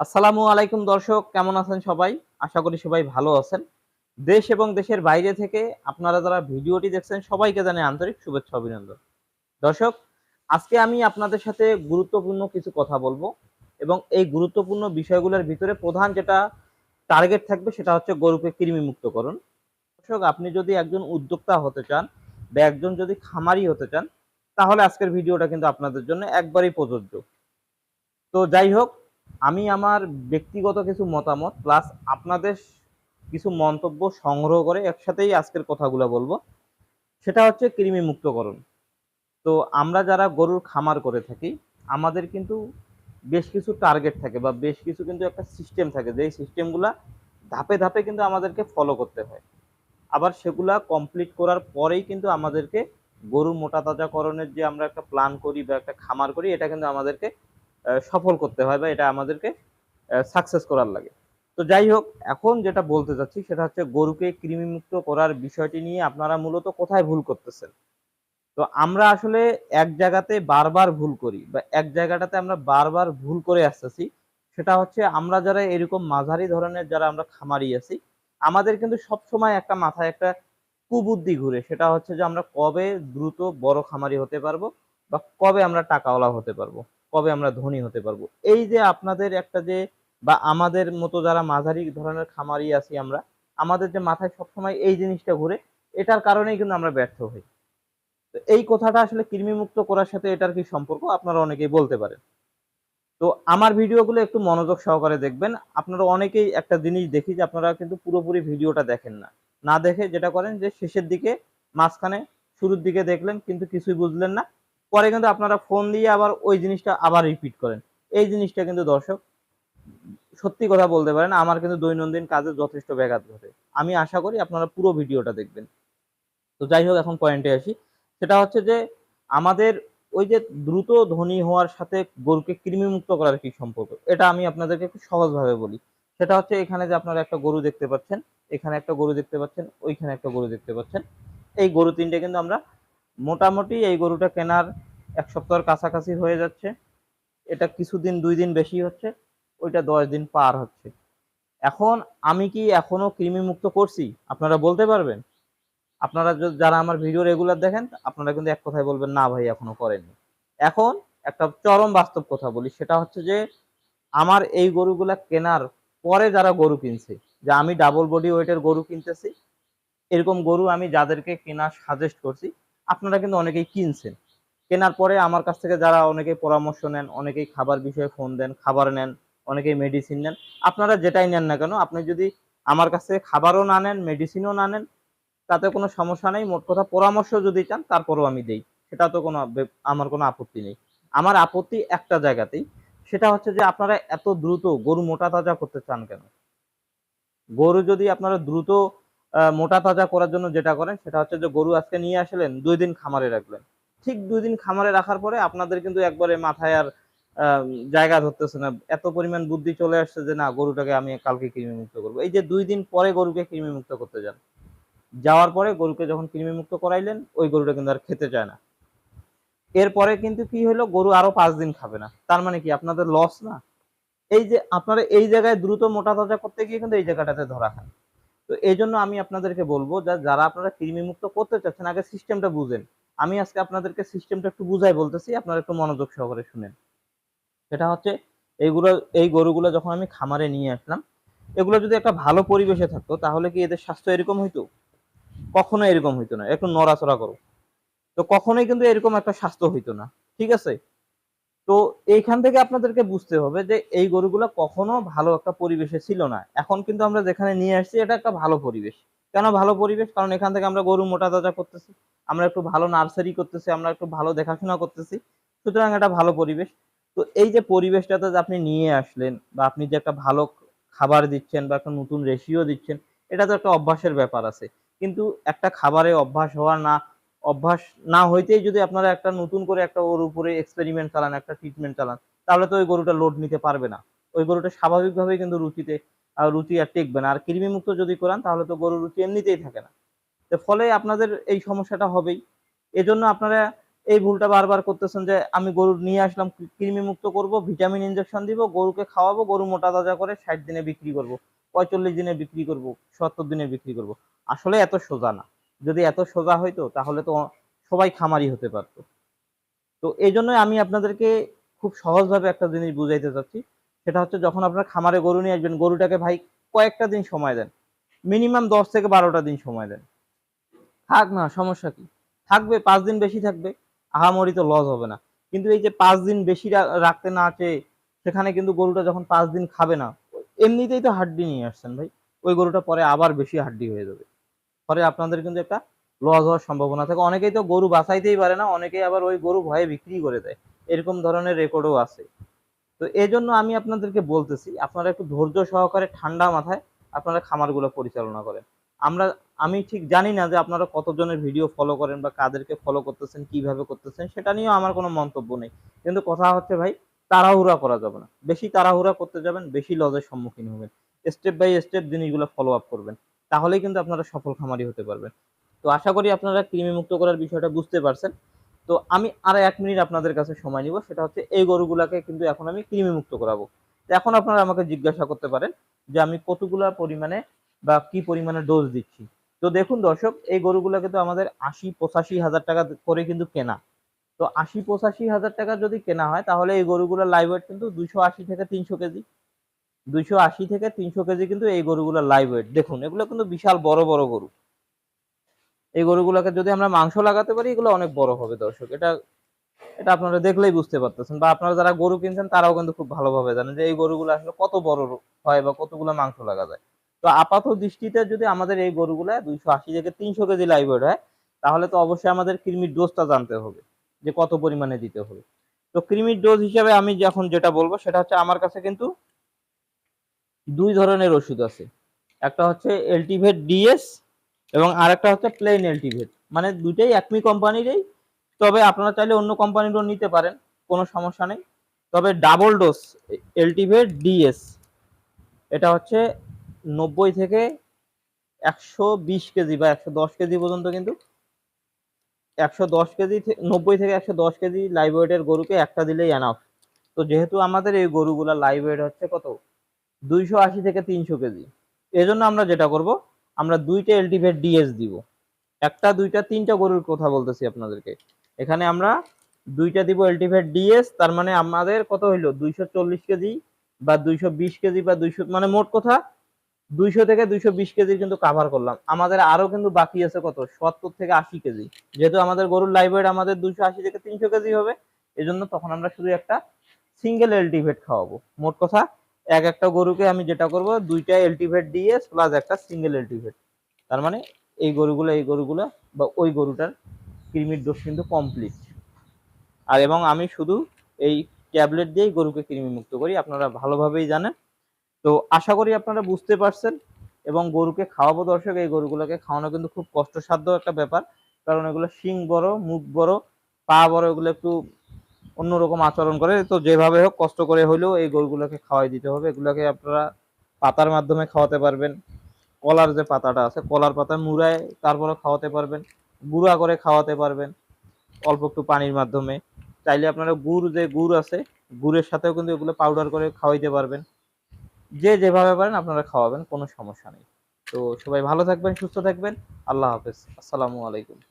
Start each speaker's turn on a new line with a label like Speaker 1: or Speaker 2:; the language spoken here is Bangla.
Speaker 1: আসসালামু আলাইকুম দর্শক, কেমন আছেন সবাই? আশা করি সবাই ভালো আছেন। দেশ এবং দেশের বাইরে থেকে আপনারা যারা ভিডিওটি দেখছেন, সবাইকে জানাই আন্তরিক শুভেচ্ছা, অভিনন্দন। দর্শক, আজকে আমি আপনাদের সাথে গুরুত্বপূর্ণ কিছু কথা বলব এবং এই গুরুত্বপূর্ণ বিষয়গুলোর ভিতরে প্রধান যেটা টার্গেট থাকবে সেটা হচ্ছে গরুকে কৃমি মুক্তকরণ দর্শক, আপনি যদি একজন উদ্যোক্তা হতে চান বা একজন যদি খামারি হতে চান, তাহলে আজকের ভিডিওটা কিন্তু আপনাদের জন্য একবারেই প্রযোজ্য। তো যাই হোক আমি আমার ব্যক্তিগত কিছু মতামত প্লাস আপনাদের কিছু মন্তব্য সংগ্রহ করে একসাথেই আজকের কথাগুলো বলব। সেটা হচ্ছে কৃমি মুক্তকরণ। তো আমরা যারা গরুর খামার করে থাকি, আমাদের কিন্তু বেশ কিছু টার্গেট থাকে বা বেশ কিছু কিন্তু একটা সিস্টেম থাকে, যেই সিস্টেমগুলা ধাপে ধাপে কিন্তু আমাদেরকে ফলো করতে হয়। আবার সেগুলা কমপ্লিট করার পরেই কিন্তু আমাদেরকে গরু মোটা তাজাকরণের যে আমরা একটা প্ল্যান করি বা একটা খামার করি, এটা কিন্তু আমাদেরকে সফল করতে হয় বা এটা আমাদেরকে সাকসেস করার লাগে। তো যাই হোক, এখন যেটা বলতে চাচ্ছি সেটা হচ্ছে গরুকে কৃমিমুক্ত করার বিষয়টি নিয়ে আপনারা মূলত কোথায় ভুল করতেছেন? তো আমরা আসলে এক জায়গাতে বারবার ভুল করি বা এক জায়গাটাতে আমরা বারবার ভুল করে আসতেছি, সেটা হচ্ছে আমরা যারা এরকম মাঝারি ধরনের যারা আমরা খামারি আছি, আমাদের কিন্তু সব সময় একটা মাথায় একটা কুবুদ্ধি ঘুরে, সেটা হচ্ছে যে আমরা কবে দ্রুত বড় খামারি হতে পারব বা কবে আমরা টাকাওয়ালা হতে পারব। কবে আমরা ধনী হতে পারব? এই যে আপনাদের একটা যে বা আমাদের মতো যারা মাঝারি ধরনের খামারি আছি আমরা, আমাদের যে মাথায় সবসময় এই জিনিসটা ঘুরে, এটার কারণেই কিন্তু আমরা ব্যর্থ হই। তো এই কথাটা আসলে কৃমিমুক্ত করার সাথে এটার কি সম্পর্ক? আপনারা অনেকেই বলতে পারেন। তো আমার ভিডিওগুলো একটু মনোযোগ সহকারে দেখবেন। আপনারা অনেকেই একটা জিনিস দেখি যে আপনারা কিন্তু পুরোপুরি ভিডিওটা দেখেন না। না দেখে যেটা করেন যে শেষের দিকে মাঝখানে শুরুর দিকে দেখলেন কিন্তু কিছুই বুঝলেন না। পরে কিন্তু আপনারা ফোন দিয়ে আবার ওই জিনিসটা আবার রিপিট করেন। এই জিনিসটা কিন্তু দর্শক, সত্যি কথা বলতে পারেন, আমার কিন্তু দৈনন্দিন কাজে যথেষ্ট ব্যাঘাত ঘটে। আমি আশা করি আপনারা পুরো ভিডিওটা দেখবেন। তো যাই হোক, এখন পয়েন্টে আসি। সেটা হচ্ছে যে, আমাদের ওই যে দ্রুত ধনী হওয়ার সাথে গরুকে কৃমিমুক্ত করার কি সম্পর্ক? এটা আমি আপনাদেরকে একটু সহজভাবে বলি। সেটা হচ্ছে এখানে যে আপনারা একটা গরু দেখতে পাচ্ছেন, এখানে একটা গরু দেখতে পাচ্ছেন, ওইখানে একটা গরু দেখতে পাচ্ছেন। এই গরু তিনটে কিন্তু আমরা মোটামুটি এই গরুটা কেনার এক সপ্তাহের কাছাকাছি হয়ে যাচ্ছে। এটা কিছুদিন, দুই দিন বেশি হচ্ছে, ওইটা দশ দিন পার হচ্ছে। এখন আমি কি এখনও কৃমি মুক্ত করছি? আপনারা বলতে পারবেন? আপনারা যারা আমার ভিডিও রেগুলার দেখেন, আপনারা কিন্তু এক কথায় বলবেন, না ভাই, এখনও করেননি। এখন একটা চরম বাস্তব কথা বলি, সেটা হচ্ছে যে, আমার এই গরুগুলা কেনার পরে যারা গরু কিনছে, যে আমি ডাবল বডি ওয়েটের গরু কিনতেছি, এরকম গরু আমি যাদেরকে কেনা সাজেস্ট করছি, আপনারা কিন্তু অনেকেই কিনছেন। কেনার পরে আমার কাছ থেকে যারা অনেকেই পরামর্শ নেন, অনেকেই খাবার বিষয়ে ফোন দেন, খাবার নেন, অনেকেই মেডিসিন নেন, আপনারা যেটাই নেন না কেন, আপনি যদি আমার কাছ থেকে খাবারও না নেন মেডিসিনও না নেন, তাতে কোনো সমস্যা নেই। মোট কথা পরামর্শ যদি চান, তারপরেও আমি দেই। সেটা তো কোনো আমার কোনো আপত্তি নেই। আমার আপত্তি একটা জায়গাতেই, সেটা হচ্ছে যে আপনারা এত দ্রুত গরু মোটা তাজা করতে চান কেন? গরু যদি আপনারা দ্রুত মোটা তাজা করার জন্য যেটা করেন, সেটা হচ্ছে যে গরু আজকে নিয়ে আসলেন, দুই দিন খামারে রাখলেন। ঠিক দুই দিন খামারে রাখার পরে আপনাদের কিন্তু একবারে মাথায় আর জায়গা ধরতেছে না। এত পরিমাণ বুদ্ধি চলে আসছে যে, না, গরুটাকে আমি কালকে কৃমি মুক্ত করব। এই যে দুই দিন পরে গরুকে কৃমি মুক্ত করতে যান। যাওয়ার পরে গরুকে যখন কৃমি মুক্ত করাইলেন, ওই গরুটা কিন্তু আর খেতে চায় না। এরপরে কিন্তু কি হলো গরু আরও পাঁচ দিন খাবে না। তার মানে কি, আপনাদের লস না? এই যে আপনারা এই জায়গায় দ্রুত মোটা তাজা করতে গিয়ে কিন্তু এই জায়গাটাতে ধরা খান। তো এই জন্য আমি আপনাদেরকে বলব যারা আপনারা কৃমি মুক্ত করতে চাচ্ছেন, আগে সিস্টেমটা বুঝেন। আমি আজকে আপনাদেরকে সিস্টেমটা একটু বুঝাই বলতেছি, আপনারা একটু মনোযোগ সহকারে শুনেন। সেটা হচ্ছে, এইগুলো, এই গরুগুলো যখন আমি খামারে নিয়ে আসলাম, এগুলো যদি একটা ভালো পরিবেশে থাকতো, তাহলে কি এদের স্বাস্থ্য এরকম হইতো? কখনো এরকম হইতো না, একটু নড়াচড়া করো। তো কখনোই কিন্তু এরকম একটা স্বাস্থ্য হইতো না, ঠিক আছে? তো এইখান থেকে আপনাদেরকে বুঝতে হবে যে, এই গরুগুলো কখনো ভালো একটা পরিবেশে ছিল না। এখন কিন্তু আমরা যেখানে নিয়ে আসছি, এটা একটা ভালো পরিবেশ। কেন ভালো পরিবেশ? কারণ এখান থেকে আমরা গরু মোটা তাজা করতেছি। আমরা একটু ভালো নার্সারি করতেছি, আমরা একটু ভালো দেখাশোনা করতেছি, সুতরাং এটা ভালো পরিবেশ। তো এই যে পরিবেশটাতে আপনি নিয়ে আসলেন বা আপনি যে একটা ভালো খাবার দিচ্ছেন বা একটা নতুন রেশিও দিচ্ছেন, এটা তো একটা অভ্যাসের ব্যাপার আছে। কিন্তু একটা খাবারে অভ্যাস হওয়া না, অভ্যাস না হইতেই যদি আপনারা একটা নতুন করে একটা ওর উপরে এক্সপেরিমেন্ট চালান, একটা ট্রিটমেন্ট চালান, তাহলে তো ওই গরুটা লোড নিতে পারবে না। ওই গরুটা স্বাভাবিকভাবেই কিন্তু রুচিতে রুচি আর টেকবে না। আর কৃমি মুক্ত যদি করান, তাহলে তো গরুর রুচি এমনিতেই থাকে না। ফলে আপনাদের এই সমস্যাটা হবেই। এজন্য আপনারা এই ভুলটা বারবার করতেছেন যে আমি গরু নিয়ে আসলাম কৃমি মুক্ত করব, ভিটামিন ইনজেকশন দিব, গরুকে খাওয়াবো, গরু মোটা তাজা করে ষাট দিনে বিক্রি করব, পঁয়তাল্লিশ দিনে বিক্রি করব, সত্তর দিনে বিক্রি করব। আসলে এত সোজা না। যদি এত সোজা হইতো, তাহলে তো সবাই খামারি হতে পারতো। তো এই জন্যই আমি আপনাদেরকে খুব সহজভাবে একটা জিনিস বুঝাইতে চাচ্ছি। সেটা হচ্ছে যখন আপনার খামারে গরু নিয়ে আসবেন, গরুটাকে ভাই কয়েকটা দিন সময় দেন। মিনিমাম দশ থেকে বারোটা দিন সময় দেন। থাক না, সমস্যা কি? থাকবে, পাঁচ দিন বেশি থাকবে, আহামরি তো লস হবে না। কিন্তু এই যে পাঁচ দিন বেশি রাখতে না চেয়ে সেখানে কিন্তু গরুটা যখন পাঁচ দিন খাবে না, এমনিতেই তো হাড্ডি নিয়ে আসছেন ভাই। ওই গরুটা পরে আবার বেশি হাড্ডি হয়ে যাবে। পরে আপনাদের কিন্তু একটা লস হওয়ার সম্ভাবনা থাকে। অনেকেই তো গরু বাঁচাইতেই পারে না, অনেকেই আবার ওই গরু ভয়ে বিক্রি করে দেয়। এরকম ধরনের রেকর্ডও আছে। তো এই জন্য আমি আপনাদেরকে বলতেছি, আপনারা একটু ধৈর্য সহকারে ঠান্ডা মাথায় আপনারা খামারগুলো পরিচালনা করেন। আমরা আমি ঠিক জানি না যে আপনারা কতজনের ভিডিও ফলো করেন বা কাদেরকে ফলো করতেছেন, কীভাবে করতেছেন, সেটা নিয়েও আমার কোনো মন্তব্য নেই। কিন্তু কথা হচ্ছে ভাই, তাড়াহুড়া করা যাবে না। বেশি তাড়াহুড়া করতে যাবেন, বেশি লজের সম্মুখীন হবেন। স্টেপ বাই স্টেপ জিনিসগুলো ফলো আপ করবেন। তাহলেই কিন্তু আপনারা সফল খামারি হতে পারবেন। তো আশা করি আপনারা কৃমি মুক্ত করার বিষয়টা বুঝতে পারছেন। তো আমি আর এক মিনিট আপনাদের কাছে সময় নিব। সেটা হচ্ছে এই গরুগুলাকে কিন্তু এখন আমি কৃমি মুক্ত করাবো। তো এখন আপনারা আমাকে জিজ্ঞাসা করতে পারেন যে আমি কতগুলা পরিমাণে বা কি পরিমাণে ডোজ দিচ্ছি। তো দেখুন দর্শক, এই গরুগুলোকে তো আমাদের আশি পঁচাশি হাজার টাকা করে কিন্তু কেনা। তো আশি পঁচাশি হাজার টাকা যদি কেনা হয়, তাহলে এই গরুগুলোর লাইভ ওয়েট কিন্তু দুইশো আশি থেকে তিনশো কেজি। দুইশো আশি থেকে তিনশো কেজি কিন্তু এই গরুগুলোর লাইভ ওয়েট দেখুন, এগুলো কিন্তু বিশাল বড় বড় গরু। এই গরুগুলোকে যদি আমরা মাংস লাগাতে পারি, এগুলো অনেক বড় হবে দর্শক। এটা এটা আপনারা দেখলেই বুঝতে পারতেছেন বা আপনারা যারা গরু কিনছেন, তারাও কিন্তু খুব ভালোভাবে জানেন যে এই গরুগুলো আসলে কত বড় হয় বা কতগুলো মাংস লাগা যায়। তো আপাত দৃষ্টিতে যদি আমাদের এই গরুগুলো দুইশো আশি থেকে তিনশো কেজি লাইভ হয়, তাহলে তো অবশ্যই আমাদের কৃমির ডোজটা জানতে হবে, যে কত পরিমাণে দিতে হবে। তো কৃমির ডোজ হিসাবে আমি যখন যেটা বলব, সেটা হচ্ছে আমার কাছে কিন্তু দুই ধরনের ওষুধ আছে। একটা হচ্ছে এলটিভেট ডিএস এবং আরেকটা হচ্ছে প্লেন এলটিভেট মানে দুইটাই একমি কোম্পানিরই তবে আপনারা চাইলে অন্য কোম্পানিরও নিতে পারেন, কোনো সমস্যা নেই। তবে ডাবল ডোজ এলটিভেট ডিএস এটা হচ্ছে নব্বই থেকে একশো বিশ কেজি বা একশো দশ কেজি পর্যন্ত কিন্তু একশো দশ কেজি নব্বই থেকে একশো দশ কেজি লাইভ ওয়েটের গরুকে একটা দিলেই এনাফ তো যেহেতু আমাদের এই গরুগুলা লাইভ ওয়েট হচ্ছে কত? দুইশো আশি থেকে তিনশো কেজি। এজন্য আমরা যেটা করব, আমরা দুইটা এলটিভেট ডিএস দিব। একটা, দুইটা, তিনটা গরুর কথা বলতেছি আপনাদেরকে। এখানে আমরা দুইটা দিব এলটিভেট ডিএস তার মানে আমাদের কত হইল? দুইশো চল্লিশ কেজি বা দুইশো বিশ কেজি বা দুইশো মানে মোট কথা দুইশো থেকে দুইশো বিশ কেজি কিন্তু কাভার করলাম। আমাদের আরও কিন্তু বাকি আছে কত? সত্তর থেকে আশি কেজি। যেহেতু আমাদের গরুর ওয়েট আমাদের দুইশো আশি থেকে তিনশো কেজি হবে, এজন্য তখন আমরা শুধু একটা সিঙ্গেল এলটিভেট খাওয়াবো। মোট কথা, এক একটা গরুকে আমি যেটা করব, দুইটা এলটিভেট দিয়ে প্লাস একটা সিঙ্গেল এলটিভেট তার মানে এই গরুগুলো এই গরুগুলো বা ওই গরুটার কৃমির ডোজ কিন্তু কমপ্লিট আর এবং আমি শুধু এই ট্যাবলেট দিয়েই গরুকে কৃমি মুক্ত করি, আপনারা ভালোভাবেই জানেন। তো আশা করি আপনারা বুঝতে পারছেন এবং গরুকে খাওয়াবো দর্শক, এই গরুগুলোকে খাওয়ানো কিন্তু খুব কষ্টসাধ্য একটা ব্যাপার। কারণ এগুলো শিং বড় মুখ বড়, পা বড়, এগুলো একটু অন্যরকম আচরণ করে। তো যেভাবে হোক কষ্ট করে হলেও এই গরুগুলোকে খাওয়াই দিতে হবে। এগুলোকে আপনারা পাতার মাধ্যমে খাওয়াতে পারবেন। কলার যে পাতাটা আছে, কলার পাতা মুড়ায় তারপরে খাওয়াতে পারবেন। গুঁড়া করে খাওয়াতে পারবেন অল্প একটু পানির মাধ্যমে। চাইলে আপনারা গুড় যে গুড় আছে, গুড়ের সাথেও কিন্তু এগুলো পাউডার করে খাওয়াইতে পারবেন। যে যেভাবে পারেন আপনারা খাওয়াবেন, কোনো সমস্যা নেই। তো সবাই ভালো থাকবেন, সুস্থ থাকবেন। আল্লাহ হাফেজ। আসসালামু আলাইকুম।